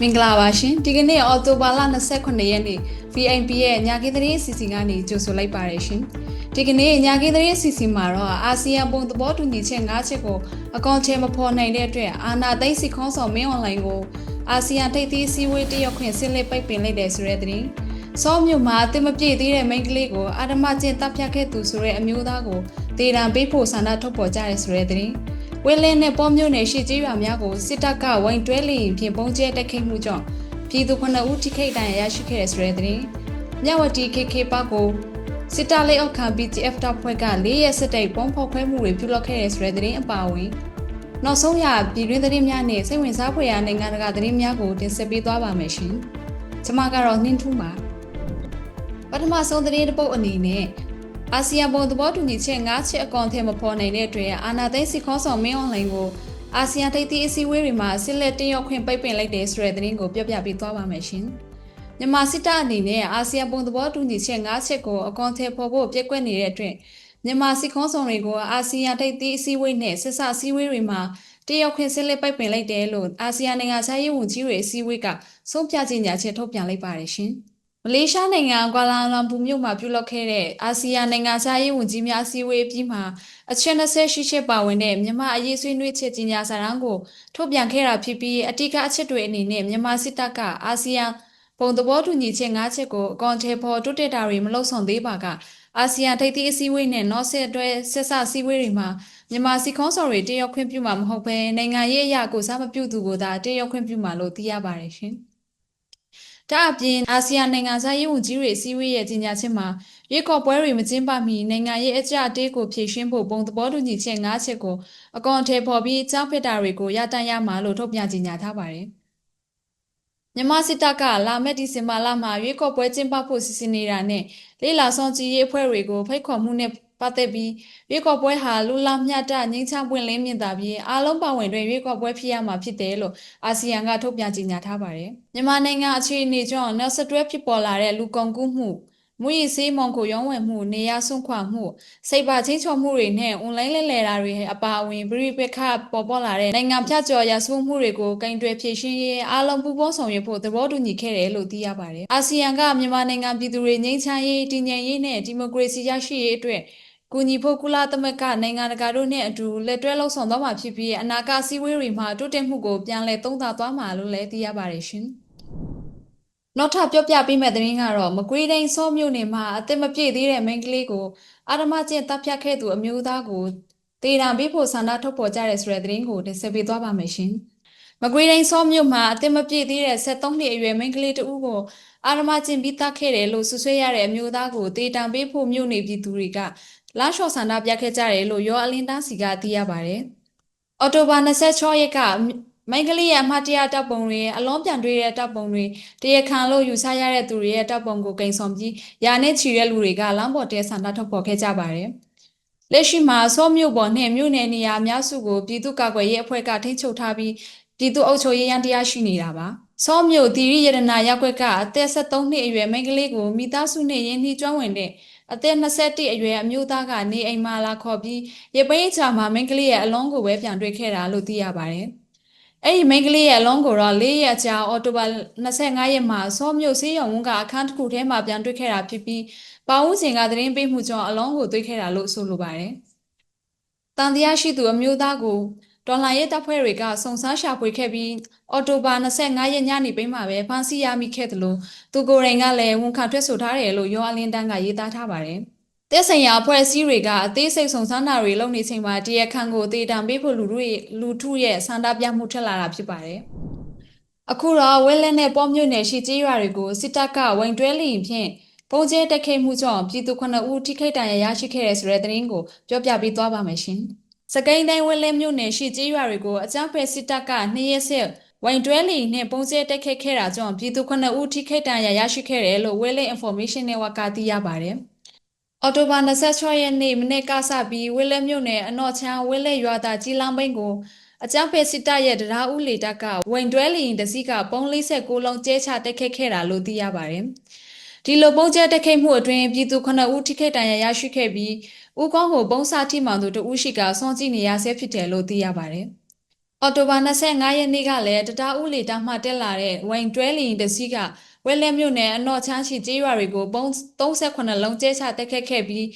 မင်္ဂလာပါရှင်ဒီကနေ့အော်တိုဘာလ29ရက်နေ့ VNP ရဲ့ညာကင်းသတင်းအစီအစဉ်ကနေကြိုဆိုလိုက်ပါတယ်ရှင်ဒီကနေ့ညာကင်းသတင်းအစီအစဉ်မှာတော့အာဆီယံပုံသဘောတူညီချက်၅ချက်ကိုအကောင့်ချဲမဖော်နိုင်တဲ့အတွက်အာနာသိန်းစီခေါင်းဆောင်မင်းအွန်လိုင်းကိုအာဆီယံထိပ်သီးစည်းဝေးတရောက်ခွင့်ဆင့်လက်ပိတ်ပင်လိုက်တယ်ဆိုတဲ့သတင်းစောမြို့မှာအသိမပြည့်သေးတဲ့မိန်းကလေးကိုအာဓမကျင့်တပ်ဖြတ်ခဲ့သူဆိုတဲ့အမျိုးသားကိုဒေတံပေးဖို့ဆန္ဒထုတ်ပေါ်ကြရဲဆိုတဲ့သတင်း ဝင်းလင်းနဲ့ပေါ်မြို့နယ်ရှိကြီးရွာများကိုစစ်တပ်ကဝိုင်းတွဲလီဖြင့်ပုံကျဲတက်ခိတ်မှုကြောင့်ပြည်သူ9ဦးထိခိုက်ဒဏ်ရာရရှိခဲ့တဲ့ဆိုတဲ့သတင်းမြဝတီ KK ပါကိုစစ်တပ်လက်အောက်ခံ BGF တပ်ဖွဲ့က၄ရက်စစ်တိုက်ပုံဖောက်ခွဲမှုတွေပြုလုပ်ခဲ့တဲ့ဆိုတဲ့သတင်းအပါအဝင်နောက်ဆုံးရပြည်တွင်းသတင်းများနဲ့စိတ်ဝင်စားဖွယ်ရာနိုင်ငံတကာသတင်းများကိုတင်ဆက်ပေးသွားပါမယ်ရှင်။ကျွန်မကတော့နှင်းထူးပါပထမဆုံးသတင်းတစ်ပုဒ်အနေနဲ့ အာဆီယံဘုံသဘောတူညီချက်၅ချက်အကောင့်ထဲမဖော်နိုင်တဲ့အတွက်အာနာသိန်းစီခေါဆောင်မင်းအွန်လိုင်းကိုအာဆီယံထိပ်သီးအစည်းအဝေးတွေမှာဆစ်လက်တင်ရောက်ခွင့်ပိတ်ပင်လိုက်တဲ့ဆိုတဲ့သတင်းကိုပြပြပေးသွားပါမယ်ရှင်။မြန်မာစစ်တပ်အနေနဲ့အာဆီယံဘုံသဘောတူညီချက်၅ချက်ကိုအကောင့်ထဲဖော်ဖို့ပြက်ကွက်နေတဲ့အတွက်မြန်မာစစ်ခေါဆောင်တွေကိုအာဆီယံထိပ်သီးအစည်းအဝေးနဲ့ဆက်ဆအစည်းအဝေးတွေမှာတရောက်ခွင့်ဆစ်လက်ပိတ်ပင်လိုက်တယ်လို့အာဆီယံနိုင်ငံခြားရေးဝန်ကြီးတွေအစည်းအဝေးကဆုံးဖြတ်ကြေညာချက်ထုတ်ပြန်လိုက်ပါတယ်ရှင်။ မလေးရှားနိုင်ငံကွာလာလမ်ပူမြို့မှာပြုလုပ်ခဲ့တဲ့အာဆီယံနိုင်ငံခြားရေးဝန်ကြီးများအစည်းအဝေးပြီးမှအချက်20ရှိချက်ပါဝင်တဲ့မြန်မာအရေးဆွေးနွေးချက်ကြီးညာစာတမ်းကိုထုတ်ပြန်ခဲ့တာဖြစ်ပြီးအတိကအချက်တွေအနေနဲ့မြန်မာစစ်တပ်ကအာဆီယံပုံသဘောတူညီချက်၅ချက်ကိုအကောင့်ထဲပေါ်တိုးတက်တာတွေမလုပ်ဆောင်သေးပါကအာဆီယံထိပ်သီးအစည်းအဝေးနဲ့နောက်ဆက်တွဲဆက်ဆအစည်းအဝေးတွေမှာမြန်မာစီခေါင်းဆောင်တွေတရောက်ခွင့်ပြုမှာမဟုတ်ဘဲနိုင်ငံရေးအရာကိုစားမပြုသူကိုသာတရောက်ခွင့်ပြုမှာလို့သိရပါတယ်ရှင်။ ဒါအပြင်အာဆီယံနိုင်ငံသားရေးဝန်ကြီးတွေအစည်းအဝေးရဲ့ကြီးညာချက်မှာရွေးကောက်ပွဲတွေမကျင်းပမီနိုင်ငံရေးအကြအတေးကိုဖြည့်ရှင်းဖို့ပုံသဘောတူညီချက်၅ချက်ကိုအကောင့်ထဲပေါ်ပြီးအကြောင်းဖက်တာတွေကိုရတန့်ရမှာလို့ထုတ်ပြန်ကြေညာထားပါတယ်။မြန်မာစစ်တပ်ကလာမယ့်ဒီဇင်ဘာလမှာရွေးကောက်ပွဲကျင်းပဖို့စီစဉ်နေတာနဲ့လေးလာဆောင်ကြည်ရေးအဖွဲ့တွေကိုဖိတ်ခေါ်မှုနဲ့ ပတ်သက်ပြီးရွေးကောက်ပွဲဟာလူလာမျှတငြိမ်းချမ်းပွင့်လင်းမြင့်တာပြီးအားလုံးပါဝင်တွင်ရွေးကောက်ပွဲဖြစ်ရမှာဖြစ်တယ်လို့အာဆီယံကထုတ်ပြန်ကြေညာထားပါတယ်။မြန်မာနိုင်ငံအခြေအနေကြောင့်နောက်ဆက်တွဲဖြစ်ပေါ်လာတဲ့လူကုန်ကူးမှုမူရည်စေးမုံကိုရောင်းဝယ်မှုနေရဆွန့်ခွာမှုစိတ်ပါချင်းချော်မှုတွေနဲ့အွန်လိုင်းလဲလှယ်တာတွေအပါအဝင်ပြည်ပခပေါ်ပေါ်လာတဲ့နိုင်ငံဖြတ်ကျော်ရဆွမှုတွေကိုကင်တွယ်ဖြည့်ရှင်းရေးအားလုံးပူးပေါင်းဆောင်ရွက်ဖို့သဘောတူညီခဲ့တယ်လို့သိရပါတယ်။အာဆီယံကမြန်မာနိုင်ငံပြည်သူတွေငြိမ်းချမ်းရေးတည်ငြိမ်ရေးနဲ့ဒီမိုကရေစီရရှိရေးအတွက် ကူညီဖို့ကုလသမဂ္ဂနိုင်ငံတကာတို့နဲ့အတူလက်တွဲလှုပ်ဆောင်သွားမှာဖြစ်ပြီးအနာဂတ်စည်းဝေးတွေမှာတိုးတက်မှုကိုပြန်လည်သုံးသပ်သွားမှာလို့လည်းသိရပါတယ်ရှင်။နောက်ထပ်ပြောပြပေးမယ့်သတင်းကတော့မကွေးတိုင်းစောမြို့နယ်မှာအသက်မပြည့်သေးတဲ့မိန်းကလေးကိုအာရမကျင့်တပ်ဖြတ်ခဲ့သူအမျိုးသားကိုတေတံပေးဖို့ဆန္ဒထုတ်ပေါ်ကြတဲ့ဆိုတဲ့သတင်းကိုတင်ဆက်ပေးသွားပါမယ်ရှင်။မကွေးတိုင်းစောမြို့မှာအသက်မပြည့်သေးတဲ့73နှစ်အရွယ်မိန်းကလေးတဦးကိုအာရမကျင့်ပြီးတတ်ခဲ့တယ်လို့ဆွဆွဲရတဲ့အမျိုးသားကိုတေတံပေးဖို့မြို့နေပြည်သူတွေက လာလျှော့ဆန္ဒပြခဲ့ကြတယ်လို့ရောအလင်းတန်းစီကသိရပါတယ်။အော်တိုဘာ26ရက်ကမိန်းကလေးရဲ့အမတ်တရတပ်ပုံတွေအလုံးပြန်တွေ့တဲ့တပ်ပုံတွေတရားခံလို့ယူဆရတဲ့သူတွေရဲ့တပ်ပုံကိုကိန်ဆောင်ပြီးယာနဲ့ချီတဲ့လူတွေကလမ်းပေါ်တဲဆန္ဒထုတ်ဖော်ခဲ့ကြပါတယ်။လက်ရှိမှာစောမြို့ပေါ်နဲ့မြို့နယ်နေရာအများစုကိုပြည်သူ့ကာကွယ်ရေးအဖွဲ့ကထိန်းချုပ်ထားပြီးပြည်သူ့အုပ်ချုပ်ရေးရန်တရားရှိနေတာပါ။စောမြို့တီရီရတနာရက်ွက်ကအသက်73နှစ်အရွယ်မိန်းကလေးကိုမိသားစုနဲ့ရင်းနှီးကျွမ်းဝင်တဲ့ အသက်21အရွယ်အမျိုးသားကနေအိမ်မှာလာခေါ်ပြီးရပိတ်ချာမှာမိန်းကလေးရဲ့အလုံးကိုပဲပြန်တွေ့ခဲ့တာလို့သိရပါတယ်။အဲ့ဒီမိန်းကလေးရဲ့အလုံးကိုတော့၄ရက်ကြာအော်တိုဘာ25ရက်မှာစောမြို့စေးရုံကအခန်းတစ်ခုထဲမှာပြန်တွေ့ခဲ့တာဖြစ်ပြီးပေါင်းဦးစင်ကသတင်းပေးမှုကြောင့်အလုံးကိုတွေ့ခဲ့တာလို့ဆိုလိုပါတယ်။တန်တရားရှိသူအမျိုးသားကို တော်လှန်ရေးတပ်ဖွဲ့တွေကစုံစမ်းရှာဖွေခဲ့ပြီးအော်တိုဘာ25ရက်ညနေပိုင်းမှာပဲဖမ်းဆီးရမိခဲ့တယ်လို့သူကိုယ်တိုင်ကလည်းဝန်ခံထွက်ဆိုထားတယ်လို့ရောအလင်းတန်းကရေးသားထားပါတယ်။တက်ဆိုင်ရာအဖွဲ့အစည်းတွေကအသေးစိတ်စုံစမ်းတာတွေလုပ်နေချိန်မှာတရားခံကိုတေးတံပေးဖို့လူတို့လူထုရဲ့ဆန္ဒပြမှုထက်လာတာဖြစ်ပါတယ်။အခုတော့ဝဲလက်နဲ့ပေါ်မြို့နယ်ရှိကြေးရွာတွေကိုစစ်တပ်ကဝင်တွဲလီဖြင့်ပုံကျဲတက်ခိတ်မှုကြောင့်ပြည်သူ9ဦးထိခိုက်ဒဏ်ရာရရှိခဲ့တဲ့ဆိုတဲ့သတင်းကိုပြောပြပေးသွားပါမယ်ရှင်။ စကိုင်းတိုင်းဝင်းလဲမြို့နယ်ရှိကြေးရွာတွေကိုအကြမ်းဖက်စစ်တပ်ကနှစ်ရက်ဆက်ဝိုင်တွဲလီနဲ့ပုံစဲတက်ခတ်ခဲ့တာကြောင့်ပြည်သူ9ဦးထိခိုက်ဒဏ်ရာရရှိခဲ့တယ်လို့ Wele Information Network ကသိရပါတယ်။အော်တိုဘာ26ရက်နေ့မနေ့ကစပြီးဝင်းလဲမြို့နယ်အနော်ချမ်းဝင်းလဲရွာသားကြီးလောင်းပိန်းကိုအကြမ်းဖက်စစ်တပ်ရဲ့တရားဥလေတပ်ကဝိုင်တွဲလီတစီကပုံ46လုံးကျဲချတက်ခတ်ခဲ့တာလို့သိရပါတယ်။ဒီလိုပုံကျဲတက်ခိတ်မှုအတွင်းပြည်သူ9ဦးထိခိုက်ဒဏ်ရာရရှိခဲ့ပြီး ဦးကောင်းကိုပုံစာထိမှန်သူတဦးရှိကစောင့်ကြည့်နေရဆဲဖြစ်တယ်လို့သိရပါတယ်အော်တိုဘာ25ရက်နေ့ကလည်းတတားဦးလေတားမှတက်လာတဲ့ဝိန်တွဲလီတစီးကဝဲလက်မြို့နယ်အနော်ချမ်းရှိကျေးရွာတွေကိုပုံ38လုံးကျဲချတက်ခတ်ခဲ့ပြီး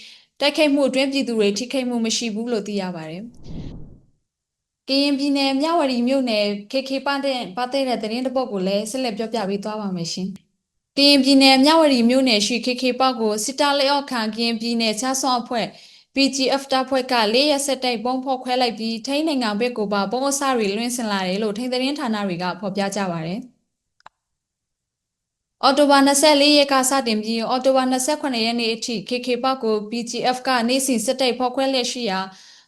တိုက်ခိုက်မှုအတွင်းပြည်သူတွေထိခိုက်မှုမရှိဘူးလို့သိရပါတယ်။ကရင်ပြည်နယ်မြဝတီမြို့နယ် KK ပန်းတဲ့ပတ်တဲ့တဲ့သတင်းတစ်ပုဒ်ကိုလည်းဆက်လက်ပြောပြပေးသွားပါမယ်ရှင်။ကရင်ပြည်နယ်မြဝတီမြို့နယ်ရှိ KK ပောက်ကိုစစ်တာလက်အောက်ခံကရင်ပြည်နယ်ချဆောင်းအဖွဲ့ PGF တပ်ဖွဲ့က၄ရက်ဆက်တိုက်ပုံဖောက်ခွဲလိုက်ပြီးထိန်းနိုင်ငံဘက်ကိုပါပုံအစတွေလွှင့်ဆင်လာတယ်လို့ထိန်းသတင်းဌာနတွေကဖော်ပြကြပါတယ်။အော်တိုဘာ24ရက်ကစတင်ပြီးအော်တိုဘာ28ရက်နေ့အထိ KK ပောက်ကို PGF ကနေ့စဉ်စစ်တိုက်ဖောက်ခွဲလက်ရှိရာ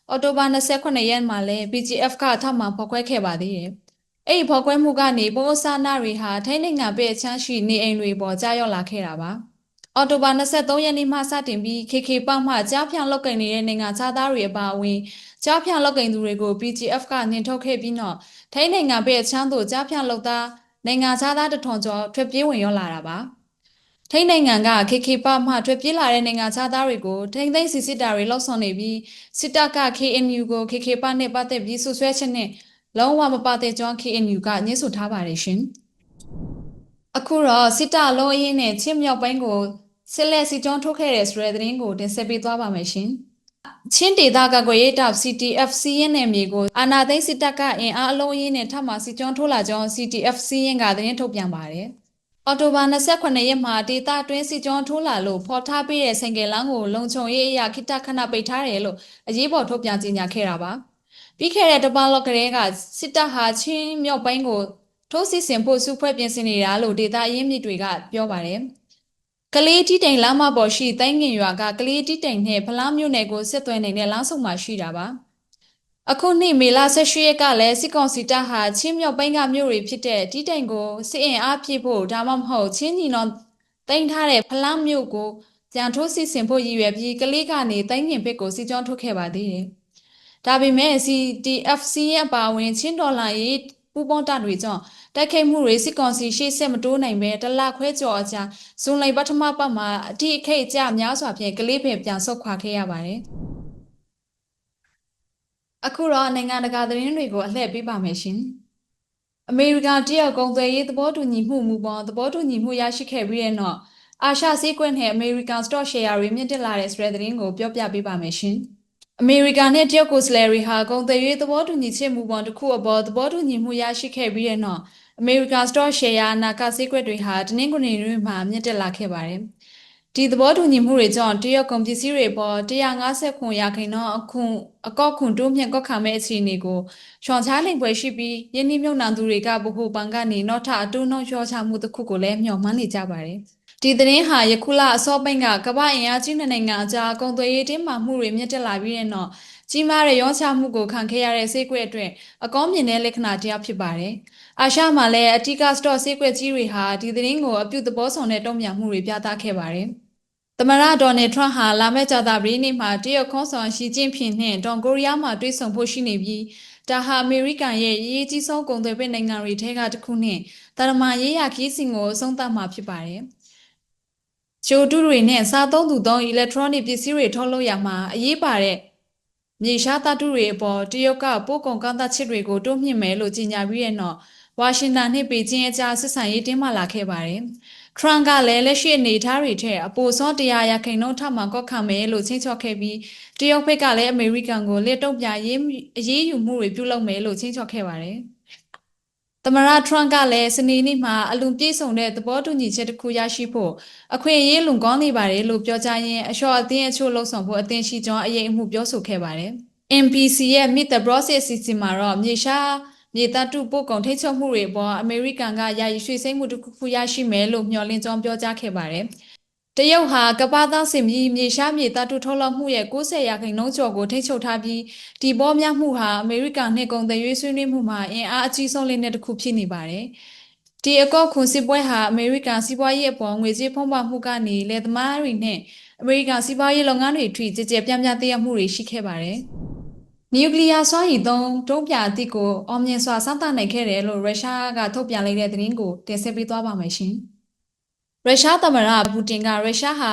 အော်တိုဘာ28ရက်မှာလည်း PGF ကထပ်မံဖောက်ခွဲခဲ့ပါသေးတယ်။အဲ့ဒီဖောက်ခွဲမှုကနေပုံအစနာတွေဟာထိန်းနိုင်ငံဘက်အချမ်းရှိနေအိမ်တွေပေါ်ကြားရောက်လာခဲ့တာပါ။ အော်တိုဘာ23ရက်နေ့မှစတင်ပြီး KK ပောက်မှကြားဖြန့်လောက်ကင်နေတဲ့နိုင်ငံခြားသားတွေအပါအဝင်ကြားဖြန့်လောက်ကင်သူတွေကို PGF ကနှင်ထုတ်ခဲ့ပြီးတော့ထိုင်းနိုင်ငံဘက်အချမ်းသို့ကြားဖြန့်လောက်သားနိုင်ငံခြားသားတထွန်ကျော်ထွက်ပြေးဝင်ရောက်လာတာပါထိုင်းနိုင်ငံက KK ပောက်မှထွက်ပြေးလာတဲ့နိုင်ငံခြားသားတွေကိုထိန်းသိမ်းစီစစ်တာတွေလှုပ်ဆောင်နေပြီးစစ်တပ်က KNU ကို KK ပောက်နဲ့ပတ်သက်ပြီးဆွဆွဲချက်နဲ့လုံးဝမပတ်သက်ကြောင်း KNU ကညှိဆိုထားပါတယ်ရှင် အခုတော့စစ်တပ်လုံးအင်းနဲ့ချင်းမြောက်ပိုင်းကိုဆက်လက်စီကြောင်းထုတ်ခဲ့တဲ့ဆိုတဲ့သတင်းကိုတင်ဆက်ပေးသွားပါမယ်ရှင်။ချင်းဒေသကကွယ်ရေးတပ် CTFC ရဲ့နယ်မြေကိုအာနာသိန်းစစ်တပ်ကအင်အားအလုံးအင်းနဲ့ထပ်မံစီကြောင်းထိုးလာကြောင်း CTFC ရဲ့ကသတင်းထုတ်ပြန်ပါတယ်။အော်တိုဘာ28ရက်မှာဒေတာတွင်းစီကြောင်းထိုးလာလို့ဖော်ထားပေးတဲ့ဆိုင်ကယ်လမ်းကိုလုံခြုံရေးအရာခိတခဏပိတ်ထားတယ်လို့အရေးပေါ်ထုတ်ပြန်ကြေညာခဲ့တာပါ။ပြီးခဲ့တဲ့တပတ်လောက်ကလေးကစစ်တပ်ဟာချင်းမြောက်ပိုင်းကို ထိုးစစ်ဆင်ဖို့စုဖွဲ့ပြင်ဆင်နေတာလို့ဒေတာရင်းမြစ်တွေကပြောပါတယ်။ကလေးတီတိုင်လမ်းမပေါ်ရှိတိုင်းငင်ရွာကကလေးတီတိုင်နဲ့ဖလားမြို့နယ်ကိုဆက်သွယ်နေတဲ့လမ်းဆုံမှာရှိတာပါအခုနှစ်မေလ18ရက်ကလည်းစစ်ကောင်စီတပ်ဟာချင်းမြောက်ပိုင်းကမြို့တွေဖြစ်တဲ့တီတိုင်ကိုစစ်အင်အားပြည့်ဖို့ဒါမှမဟုတ်ချင်းညီနောတင်ထားတဲ့ဖလားမြို့ကိုပြန်ထိုးစစ်ဆင်ဖို့ရည်ရွယ်ပြီးကလေးကနေတိုင်းငင်ဘက်ကိုစီကြောင်းထုတ်ခဲ့ပါသေးတယ်ဒါပေမဲ့ CTFC ရဲ့အပါအဝင်ချင်းဒေါ်လာရေး ပူပေါင်းတပ်တွေကြောင့်တိုက်ခိုက်မှုတွေစစ်ကောင်စီရှေ့ဆက်မတိုးနိုင်ပဲတလခွဲကျော်အကြာဇွန်လပထမပတ်မှာအထိအခိတ်ကြများစွာဖြင့်ကလေးပင်ပြန်ဆုတ်ခွာခဲ့ရပါတယ်။အခုတော့နိုင်ငံတကာသတင်းတွေကိုအလှည့်ပေးပါမယ်ရှင်။အမေရိကန်တရုတ်ကုန်သွယ်ရေးသဘောတူညီမှုမူပေါ်သဘောတူညီမှုရရှိခဲ့ပြီးတဲ့နောက်အာရှစည်းကွက်နဲ့အမေရိကန်စတော့ရှယ်ယာတွေမြင့်တက်လာတဲ့ဆိုတဲ့သတင်းကိုပြောပြပေးပါမယ်ရှင်။ အမေရိကန်နဲ့တရုတ်ကိုယ်စားလှယ်တွေဟာကုန်သွယ်ရေးသဘောတူညီချက်မူပေါ်တစ်ခုအပေါ်သဘောတူညီမှုရရှိခဲ့ပြီးတဲ့နောက်အမေရိကန်စတော့ရှယ်ယာအနာကဈေးကွက်တွေဟာတနင်္ဂနွေနေ့မှာမြင့်တက်လာခဲ့ပါတယ်။ဒီသဘောတူညီမှုတွေကြောင့်တရုတ်ကုန်ပစ္စည်းတွေပေါ်150ခွန်ရာခိုင်နှုန်းအခွန်အကောက်ခွန်တိုးမြင့်ကောက်ခံမဲ့အခြေအနေကိုရှောင်ချနိုင်ပွဲရှိပြီးယင်းနှိမ့်မြုံနှံသူတွေကဗဟုပန်ကနေနောက်ထပ်အတူနှုံလျှော့ချမှုတစ်ခုကိုလည်းမျှော်မှန်းနေကြပါတယ်။ ဒီသတင်းဟာယခုလအစောပိုင်းကကမ္ဘာအင်အားကြီးနိုင်ငံအကြားကုန်သွယ်ရေးတင်းမာမှုတွေမြင့်တက်လာပြီးတဲ့နောက်ကြီးမားတဲ့ရောချမှုကိုခံခဲ့ရတဲ့ဈေးကွက်အတွက်အကောင်းမြင်တဲ့လက္ခဏာတရားဖြစ်ပါတယ်။အာရှမှာလည်းအတီကစတော့ဈေးကွက်ကြီးတွေဟာဒီသတင်းကိုအပြုသဘောဆောင်တဲ့တုံ့ပြန်မှုတွေပြသခဲ့ပါတယ်။သမရဒေါ်နယ်ထရန့်ဟာလာမယ့်ကြာသပတေးနေ့မှာတရုတ်ခွန်ဆောင်ရှီကျင်းဖျင်နှင့်တောင်ကိုရီးယားမှာတွေ့ဆုံဖို့ရှိနေပြီးဒါဟာအမေရိကန်ရဲ့အရေးကြီးဆုံးကုန်သွယ်ရေးနိုင်ငံတွေထဲကတစ်ခုနှင့်တာရမာရေးရခီးစဉ်ကိုအဆုံးသတ်မှာဖြစ်ပါတယ်။ ဂျိုတုတွေနဲ့စားသုံးသူသုံး electronic ပစ္စည်းတွေထုတ်လုပ်ရမှာအရေးပါတဲ့မြေရှားသတ္တုတွေအပေါ်တရုတ်ကပို့ကုန်ကန့်သတ်ချက်တွေကိုတိုးမြှင့်မယ်လို့ကြေညာပြီးတဲ့နောက်ဝါရှင်တန်နဲ့ပေကျင်းအကြားဆက်ဆံရေးတင်းမာလာခဲ့ပါတယ်။ထရန့်ကလည်းလက်ရှိအနေအထားတွေထက်အပိုစောတရားရခိုင်နှုန်းထပ်မံကောက်ခံမယ်လို့ချင်းချော့ခဲ့ပြီးတရုတ်ဘက်ကလည်းအမေရိကန်ကိုလက်တုံ့ပြန်ရေးအရေးယူမှုတွေပြုလုပ်မယ်လို့ချင်းချော့ခဲ့ပါတယ်။ သမရထရန့်ကလည်းစနေနေ့မှာအလွန်ပြည့်စုံတဲ့သဘောတူညီချက်တစ်ခုရရှိဖို့အခွင့်အရေးလုံကောင်းနေပါတယ်လို့ပြောကြားရင်းအလျှော့အသင်းအချို့လှုံ့ဆော်ဖို့အသင်းရှိကြောင်းအရေးအမှုပြောဆိုခဲ့ပါတယ်။ MPC ရဲ့ Meet the Process အစီအစဉ်မှာတော့မြေရှားမြေသားတုပို့ကုန်ထိတ်ချုပ်မှုတွေပေါ်အမေရိကန်ကယာယီရွှေ့စိမ့်မှုတစ်ခုခုရရှိမယ်လို့မျှော်လင့်ကြောင်းပြောကြားခဲ့ပါတယ်။ တရုတ်ဟာကပ္ပသားစင်မြေမြေရှားမြေတပ်တုထုတ်လုပ်မှုရဲ့90ရာခိုင်နှုန်းကျော်ကိုထိ ंछ ချုပ်ထားပြီးဒီပေါ်များမှုဟာအမေရိကန်နဲ့ကုန်သွယ်ရေးဆွေးနွေးမှုမှာအင်အားအကြီးဆုံးလေးနဲ့တစ်ခုဖြစ်နေပါတယ်။ဒီအကောက်ခွန်စစ်ပွဲဟာအမေရိကန်စီးပွားရေးအပေါ်ငွေကြေးဖုံးပါမှုကနေလယ်သမားတွေနဲ့အမေရိကန်စီးပွားရေးလုပ်ငန်းတွေထွေကြကြပြန့်ပြန့်တရားမှုတွေရှိခဲ့ပါတယ်။နျူကလ িয়ার စွမ်းရည်သုံးတုံးပြအသစ်ကိုအောင်မြင်စွာစတင်နိုင်ခဲ့တယ်လို့ရုရှားကထုတ်ပြန်လိုက်တဲ့သတင်းကိုတင်ဆက်ပေးသွားပါမယ်ရှင်။ ရုရှားသမ္မတပူတင်ကရုရှားဟာ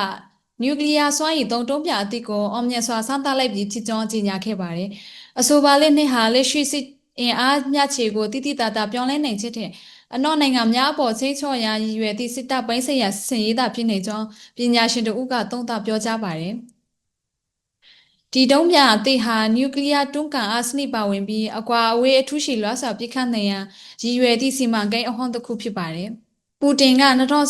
နျူကလ িয়ার စွမ်းရည်သုံးတုံးပြအသစ်ကိုအောင်မြင်စွာစမ်းသပ်လိုက်ပြီးဖြစ်ကြောင်းကြေညာခဲ့ပါတယ်။အဆိုပါလက်နှစ်ဟာလက်ရှိစစ် အင်အားမျှချေကိုတိတိတသားပြောင်းလဲနိုင်ချက်တဲ့အနောက်နိုင်ငံများအပေါ်ချင်းချော့ရာရည်ရွယ်သည့်စစ်တပ်ပိုင်းဆိုင်ရာစစ်စင်ရေးတာဖြစ်နေကြောင်းပညာရှင်တို့ကသုံးသပ်ပြောကြားပါတယ်။ဒီတုံးပြအသည့်ဟာနျူကလ িয়ার တွန်းကန်အားစနစ်ပါဝင်ပြီးအကွာအဝေးအထူးရှိလွှားစွာပြစ်ခတ်နိုင်ရန်ရည်ရွယ်သည့်စီမံကိန်းအဟွန်တစ်ခုဖြစ်ပါတယ်။ ပူတင်က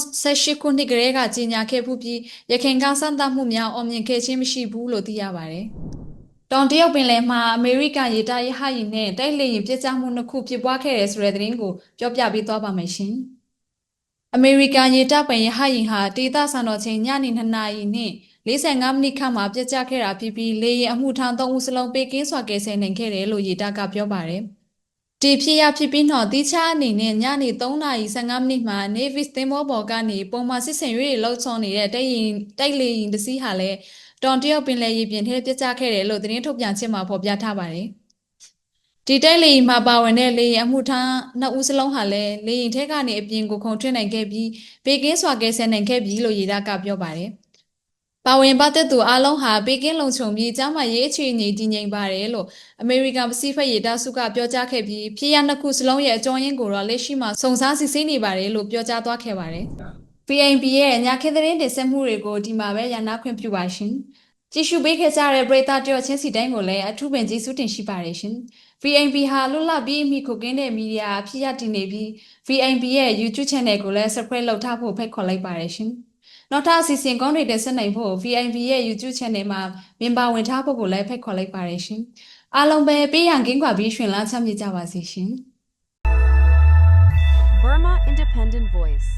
2018ခုနှစ်ကတည်းကကြေညာခဲ့မှုပြီးရခိုင်ကစမ်းသပ်မှုများအောင်မြင်ခဲ့ခြင်းမရှိဘူးလို့သိရပါတယ်။တောင်တရုတ်ပင်လယ်မှာအမေရိကန်ရေတပ်ရဟတ်ယာဉ်နဲ့တိုက်လေယာဉ်ပြစ်ကျမှုနှစ်ခုဖြစ်ပွားခဲ့တဲ့ဆိုတဲ့သတင်းကိုပြောပြပေးသွားပါမယ်ရှင်။အမေရိကန်ရေတပ်ပင်ရဟတ်ယာဉ်ဟာဒေသစံတော်ချိန်ညနေ2နာရီနဲ့45မိနစ်ခန့်မှာပြစ်ကျခဲ့တာဖြစ်ပြီးလေယာဉ်အမှုထမ်း3ဦးစလုံးပေကင်းစွာကယ်ဆယ်နိုင်ခဲ့တယ်လို့ရေတပ်ကပြောပါတယ်။ ဒီဖြစ်ရဖြစ်ပြီးတော့တိချာအနေနဲ့ညနေ3:15မိနစ်မှာ Navy သင်္ဘောပေါ်ကနေပုံမှန်စစ်ဆင်ရေးတွေလှုပ်ဆောင်နေတဲ့တိုက်ရင်တိုက်လေယာဉ်တစ်စီးဟာလည်းတောင်တရုတ်ပင်လယ်ရေပြင်ထဲပြစ်ကျခဲ့တယ်လို့သတင်းထုတ်ပြန်ချက်မှာဖော်ပြထားပါတယ်။ဒီတိုက်လေယာဉ်မှာပါဝင်တဲ့လေယာဉ်အမှုထမ်းနှစ်ဦးစလုံးဟာလည်းလေယာဉ်ထဲကနေအပြင်ကိုခုန်ထွက်နိုင်ခဲ့ပြီးပေကင်းစွာကယ်ဆယ်နိုင်ခဲ့ပြီလို့ရေတပ်ကပြောပါတယ်။ ပါဝင်ပတ်သက်သူအလုံးဟာပေကင်းလုံခြုံပြီးကျမ်းမာရေးအခြေအနေတည်ငြိမ်ပါတယ်လို့အမေရိကန်ပစိဖိတ်ရေတပ်စုကပြောကြားခဲ့ပြီးဖြစ်ရနှစ်ခုစလုံးရဲ့အကြောင်းရင်းကိုတော့လက်ရှိမှာစုံစမ်းစစ်ဆေးနေပါတယ်လို့ပြောကြားသွားခဲ့ပါတယ်။ PNB ရဲ့ညခေသတင်းတင်ဆက်မှုတွေကိုဒီမှာပဲရန်နာခွင့်ပြုပါရှင်။ကြည့်ရှုပေးခဲ့ကြတဲ့ပရိသတ်တယောချင်းစီတိုင်းကိုလည်းအထူးပင်ကျေးဇူးတင်ရှိပါတယ်ရှင်။ VNB ဟာလွတ်လပ်ပြီးအမိခုကင်းတဲ့မီဒီယာအဖြစ်ရတည်နေပြီး VNB ရဲ့ YouTube Channel ကိုလည်း Subscribe လုပ်ထားဖို့ဖိတ်ခေါ်လိုက်ပါတယ်ရှင်။ နောက်ထပ်အစီအစဉ်ကောင်းတွေတင်ဆက်နိုင်ဖို့ VNB ရဲ့ YouTube Channel မှာ member ဝင်ထားဖို့ကိုလည်းဖိတ်ခေါ်လိုက်ပါတယ်ရှင်။အားလုံးပဲပေးရန်ကင်းကွာပြီးရှင်လန်းချမ်းမြေ့ကြပါစေရှင်။ Burma Independent Voice.